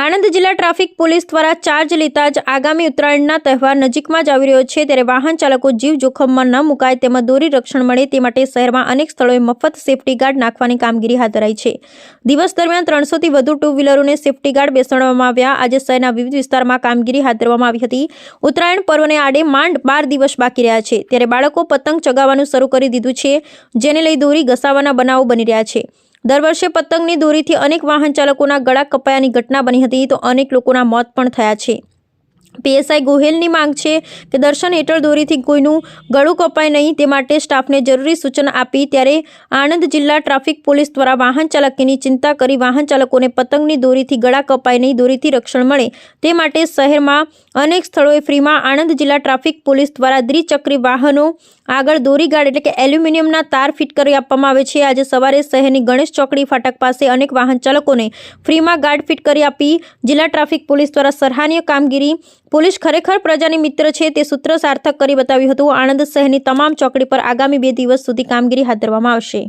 આણંદ જિલ્લા traffic police દ્વારા charge લેતા જ આગામી ઉત્તરાયણના તહેવાર નજીકમાં જ આવી રહ્યો છે, ત્યારે વાહન ચાલકો જીવ જોખમમાં ન મુકાય તેમાં દોરી રક્ષણ મળે તે માટે શહેરમાં અનેક સ્થળોએ મફત સેફટી ગાર્ડ નાખવાની કામગીરી હાથ ધરાઈ છે. દિવસ દરમિયાન ત્રણસોથી વધુ ટુ વ્હીલરોને સેફટી ગાર્ડ બેસાડવામાં આવ્યા. આજે શહેરના વિવિધ વિસ્તારમાં કામગીરી હાથ ધરવામાં આવી હતી. ઉત્તરાયણ પર્વને આડે માંડ બાર દિવસ બાકી રહ્યા છે, ત્યારે બાળકો પતંગ ચગાવવાનું શરૂ કરી દીધું છે, જેને લઈ દોરી ઘસાવાના બનાવો બની રહ્યા છે. દર વર્ષે પતંગની દોરીથી અનેક વાહન ચાલકોના ગળા કપાયાની ઘટના બની હતી તો અનેક લોકોના મોત પણ થયા છે. પીએસઆઈ ગોહેલની માંગ છે કે દર્શન હેઠળ દોરીથી કોઈનું ગળું કપાય નહીં, તે માટે સ્ટાફને જરૂરી સૂચના આપી ત્યારે આણંદ જિલ્લા ટ્રાફિક પોલીસ દ્વારા વાહન ચાલકની ચિંતા કરી વાહન ચાલકોને પતંગની દોરીથી ગળા કપાય નહીં, દોરીથી રક્ષણ મળે. તે માટે શહેરમાં અનેક સ્થળોએ ફ્રીમાં આણંદ જિલ્લા ટ્રાફિક પોલીસ દ્વારા દ્વિચક્રી વાહનો આગળ દોરી ગાર્ડ એટલે કે એલ્યુમિનિયમના તાર ફિટ કરી આપવામાં આવે છે. આજે સવારે શહેરની ગણેશ ચોકડી ફાટક પાસે અનેક વાહન ચાલકોને ફ્રીમાં ગાર્ડ ફિટ કરી આપી જિલ્લા ટ્રાફિક પોલીસ દ્વારા સરાહનીય કામગીરી પોલીસ ખરેખર પ્રજાની મિત્ર છે તે સૂત્ર સાર્થક કરી બતાવ્યું હતું. આણંદ શહેરની તમામ ચોકડી પર આગામી બે દિવસ સુધી કામગીરી હાથ ધરવામાં આવશે.